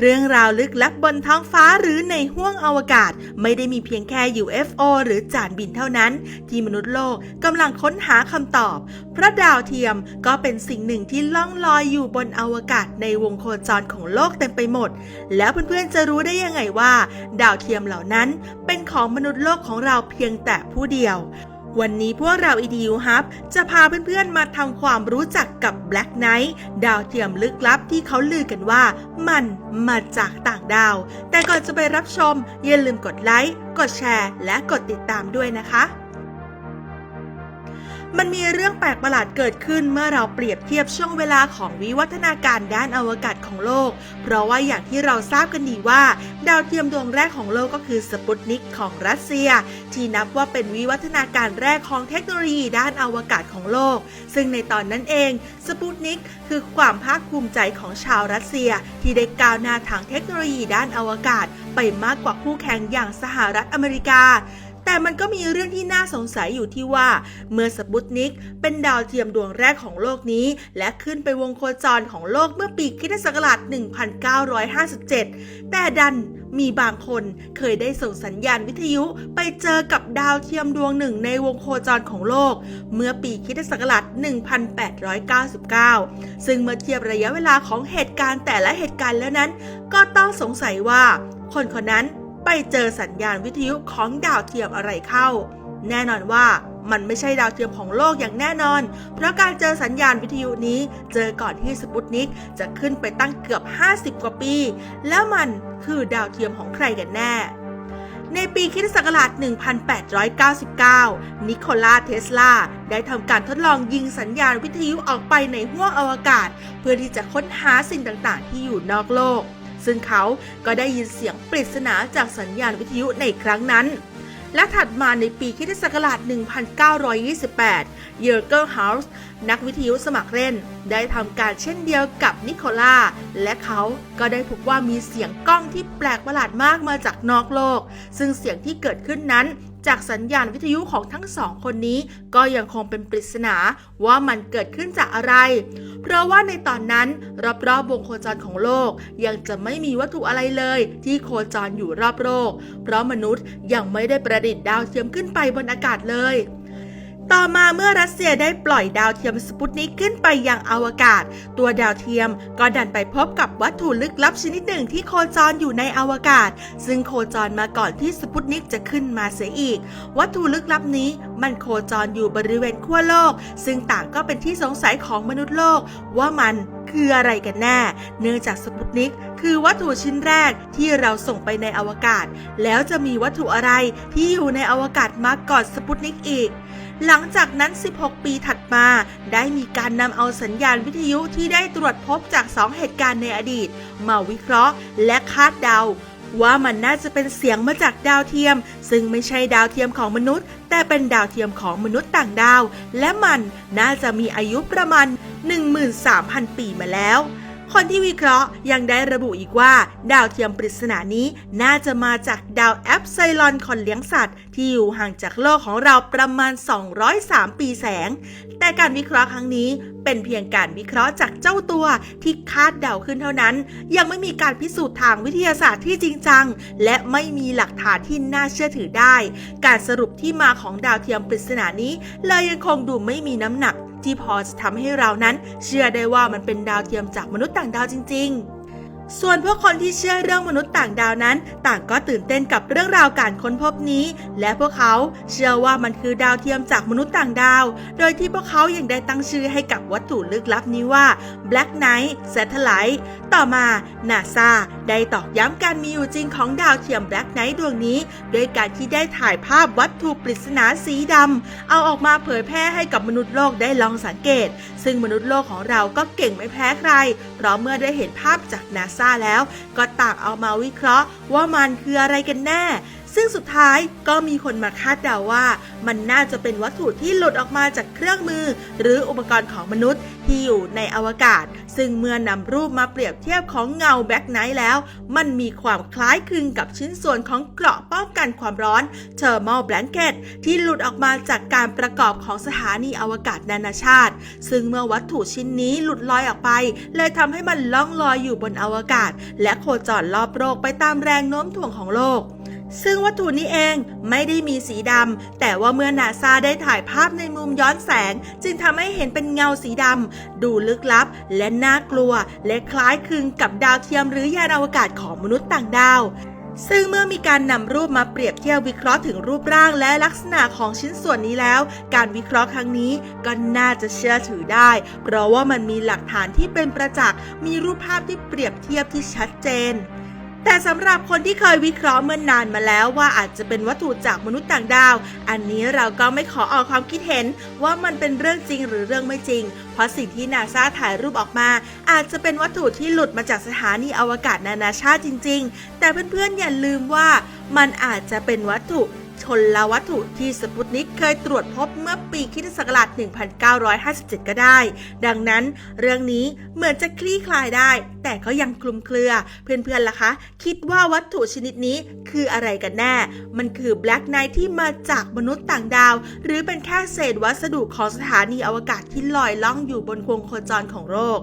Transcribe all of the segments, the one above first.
เรื่องราวลึกลับบนท้องฟ้าหรือในห้วงอวกาศ ไม่ได้มีเพียงแค่ UFO หรือจานบินเท่านั้น ที่มนุษย์โลกกำลังค้นหาคำตอบเพราะดาวเทียมก็เป็นสิ่งหนึ่งที่ล่องลอยอยู่บนอวกาศในวงโคจรของโลกเต็มไปหมด แล้วเพื่อนๆจะรู้ได้ยังไงว่า ดาวเทียมเหล่านั้นเป็นของมนุษย์โลกของเราเพียงแต่ผู้เดียว วันนี้พวกเรา EDU Hub จะพาเพื่อนๆมาทำความรู้จักกับ Black Knight ดาวเทียมลึกลับที่เขาลือกันว่า มันมาจากต่างดาว แต่ก่อนจะไปรับชมอย่าลืมกดไลค์ กดแชร์ และกดติดตามด้วยนะคะ มันมีเรื่องแปลกประหลาดเกิดขึ้นเมื่อเราเปรียบเทียบช่วงเวลาของวิวัฒนาการด้านอวกาศของโลก เพราะว่าอย่างที่เราทราบกันดีว่า ดาวเทียมดวงแรกของโลกก็คือสปุตนิกของรัสเซีย ที่นับว่าเป็นวิวัฒนาการแรกของเทคโนโลยีด้านอวกาศของโลก ซึ่งในตอนนั้นเองสปุตนิกคือความภาคภูมิใจของชาวรัสเซีย ที่ได้ก้าวหน้าทางเทคโนโลยีด้านอวกาศ ไปมากกว่าคู่แข่งอย่างสหรัฐอเมริกา แต่มันก็มีเรื่องที่น่าสงสัยอยู่ที่ว่า เมื่อสปุตนิกเป็นดาวเทียมดวงแรกของโลกนี้ และขึ้นไปวงโคจรของโลกเมื่อปีคริสตศักราช1957 แต่ดันมีบางคนเคยได้ส่งสัญญาณวิทยุไปเจอกับดาวเทียมดวงหนึ่งในวงโคจรของโลก เมื่อปีคริสตศักราช1899 ซึ่งเมื่อเทียบระยะเวลาของเหตุการณ์แต่ละเหตุการณ์แล้วนั้น ก็ต้องสงสัยว่า คนคนนั้น ไปเจอสัญญาณวิทยุของดาวเทียมอะไรเข้า แน่นอนว่ามันไม่ใช่ดาวเทียมของโลกอย่างแน่นอน เพราะการเจอสัญญาณวิทยุนี้เจอก่อนที่สปุตนิกจะขึ้นไปตั้งเกือบ 50 กว่าปี แล้วมันคือดาวเทียมของใครกันแน่ ในปีคิศักราช1899 นิโคลาเทสลา ได้ทำการทดลองยิงสัญญาณวิทยุออกไปในห้วงอวกาศ เพื่อที่จะค้นหาสิ่งต่างๆ ที่อยู่นอกโลก ซึ่งเขาก็ได้ยินเสียงปริศนาจากสัญญาณวิทยุในครั้งนั้น และถัดมาในปีคิศักราช 1928 เยอร์เกอร์เฮาส์นักวิทยุสมัครเล่น ได้ทำการเช่นเดียวกับนิโคล่า และเขาก็ได้พบว่ามีเสียงกล้องที่แปลกประหลาดมากมาจากนอกโลก ซึ่งเสียงที่เกิดขึ้นนั้นจากสัญญาณวิทยุของทั้งสองคนนี้ก็ยังคงเป็นปริศนาว่ามันเกิดขึ้นจากอะไร เพราะว่าในตอนนั้นรอบๆวงโคจรของโลก ยังจะไม่มีวัตถุอะไรเลย ที่โคจรอยู่รอบโลก เพราะมนุษย์ยังไม่ได้ประดิษฐ์ดาวเทียมขึ้นไปบนอากาศเลย ต่อมาเมื่อรัสเซียได้ปล่อยดาวเทียมสปุตนิกขึ้นไปยังอวกาศ ตัวดาวเทียมก็ดันไปพบกับวัตถุลึกลับชนิดหนึ่งที่โคจรอยู่ในอวกาศ ซึ่งโคจรมาก่อนที่สปุตนิกจะขึ้นมาเสียอีก วัตถุลึกลับนี้มันโคจรอยู่บริเวณขั้วโลก ซึ่งต่างก็เป็นที่สงสัยของมนุษย์โลก ว่ามันคืออะไรกันแน่ เนื่องจากสปุตนิกคือวัตถุชิ้นแรกที่เราส่งไปในอวกาศ แล้วจะมีวัตถุอะไรที่อยู่ในอวกาศมาก่อนสปุตนิกอีก หลังจากนั้น 16 ปีถัดมา ได้มีการนำเอาสัญญาณวิทยุที่ได้ตรวจพบจาก 2 เหตุการณ์ในอดีต มาวิเคราะห์และคาดเดา ว่ามันน่าจะเป็นเสียงมาจากดาวเทียม ซึ่งไม่ใช่ดาวเทียมของมนุษย์ แต่เป็นดาวเทียมของมนุษย์ต่างดาว และมันน่าจะมีอายุประมาณ 13,000 ปีมาแล้ว คนที่วิเคราะห์ยังได้ระบุอีกว่า ดาวเทียมปริศนานี้น่าจะมาจากดาวแอปไซลอนคอนเลี้ยงสัตว์ ที่อยู่ห่างจากโลกของเราประมาณ 203 ปีแสง แต่การวิเคราะห์ครั้งนี้เป็นเพียงการวิเคราะห์จากเจ้าตัวที่คาดเดาขึ้นเท่านั้น ยังไม่มีการพิสูจน์ทางวิทยาศาสตร์ที่จริงจัง และไม่มีหลักฐานที่น่าเชื่อถือได้ การสรุปที่มาของดาวเทียมปริศนานี้เลยยังคงดูไม่มีน้ำหนัก ที่พอจะทำให้เรานั้น เชื่อได้ว่ามันเป็นดาวเทียมจากมนุษย์ต่างดาวจริง ๆส่วนพวกคนที่เชื่อเรื่องมนุษย์ต่างดาวนั้น ต่างก็ตื่นเต้นกับเรื่องราวการค้นพบนี้ และพวกเขาเชื่อว่ามันคือดาวเทียมจากมนุษย์ต่างดาว โดยที่พวกเขายังได้ตั้งชื่อให้กับวัตถุลึกลับนี้ว่า Black Knight Satellite ต่อมานาซา ได้ตอกย้ำการมีอยู่จริงของดาวเทียมแบล็กไนท์ดวงนี้ ด้วยการที่ได้ถ่ายภาพวัตถุปริศนาสีดำเอาออกมาเผยแพร่ให้กับมนุษย์โลกได้ลองสังเกต ซึ่งมนุษย์โลกของเราก็เก่งไม่แพ้ใคร เพราะเมื่อได้เห็นภาพจากนาซาแล้ว ก็ต่างเอามาวิเคราะห์ว่ามันคืออะไรกันแน่ ซึ่งสุดท้ายก็มีคนมาคาดเดาว่า มันน่าจะเป็นวัตถุที่หลุดออกมาจากเครื่องมือ หรืออุปกรณ์ของมนุษย์ที่อยู่ในอวกาศ ซึ่งเมื่อนำรูปมาเปรียบเทียบของเงาแบ็คไนท์แล้ว มันมีความคล้ายคลึงกับชิ้นส่วนของเกราะป้องกันความร้อน Thermal Blanket ที่หลุดออกมาจากการประกอบของสถานีอวกาศนานาชาติ ซึ่งเมื่อวัตถุชิ้นนี้หลุดลอยออกไป เลยทำให้มันล่องลอยอยู่บนอวกาศ และโคจรรอบโลกไปตามแรงโน้มถ่วงของโลก ซึ่งวัตถุนี้เองไม่ได้มีสีดำ แต่ว่าเมื่อนาซาได้ถ่ายภาพในมุมย้อนแสง จึงทำให้เห็นเป็นเงาสีดำ ดูลึกลับ และน่ากลัว และคล้ายคลึงกับดาวเทียมหรือยานอวกาศของมนุษย์ต่างดาวซึ่งเมื่อมีการนำรูปมาเปรียบเทียบวิเคราะห์ถึงรูปร่างและลักษณะของชิ้นส่วนนี้แล้ว การวิเคราะห์ครั้งนี้ก็น่าจะเชื่อถือได้ เพราะว่ามันมีหลักฐานที่เป็นประจักษ์ มีรูปภาพที่เปรียบเทียบที่ชัดเจน แต่สำหรับคนที่เคยวิเคราะห์เมื่อนนานมาแล้วว่าอาจจะเป็นวัตถุจากมนุษย์ต่างดาว อันนี้เราก็ไม่ขอออกความคิดเห็นว่ามันเป็นเรื่องจริงหรือเรื่องไม่จริง เพราะสิ่งที่นาซาถ่ายรูปออกมา อาจจะเป็นวัตถุที่หลุดมาจากสถานีอวกาศนานาชาติจริง ๆ แต่เพื่อนๆอย่าลืมว่ามันอาจจะเป็นวัตถุ ชนละวัตถุที่สปุตนิกเคยตรวจพบเมื่อปีคริสตศักราช 1957 ก็ได้ ดังนั้นเรื่องนี้เหมือนจะคลี่คลายได้ แต่ก็ยังคลุมเครือ เพื่อนๆล่ะคะ คิดว่าวัตถุชนิดนี้คืออะไรกันแน่ มันคือแบล็กไนท์ที่มาจากมนุษย์ต่างดาว หรือเป็นแค่เศษวัสดุของสถานีอวกาศที่ลอยล่องอยู่บนวงโคจรของโลก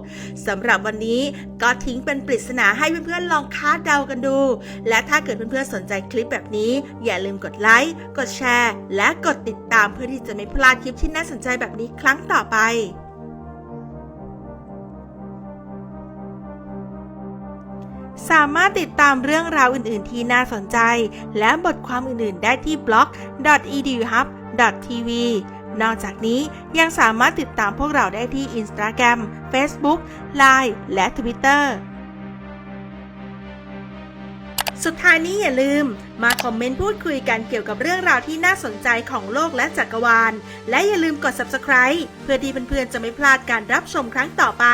สำหรับวันนี้ก็ทิ้งเป็นปริศนาให้เพื่อนๆลองคาดเดากันดู และถ้าเกิดเพื่อนๆสนใจคลิปแบบนี้ อย่าลืมกดไลค์กดแชร์ และกดติดตามเพื่อที่จะไม่พลาดคลิปที่น่าสนใจแบบนี้ครั้งต่อไปสามารถติดตามเรื่องราวอื่น ๆ ที่น่าสนใจ และบทความอื่น ๆ ได้ที่บล็อก eduhub.tv นอกจากนี้ยังสามารถติดตามพวกเราได้ที่ Instagram Facebook Line และ Twitter สุดท้ายนี้อย่าลืม มาคอมเมนต์พูดคุยกันเกี่ยวกับเรื่องราวที่น่าสนใจของโลกและจักรวาล และอย่าลืมกด subscribe เพื่อที่เพื่อนๆจะไม่พลาดการรับชมครั้งต่อไป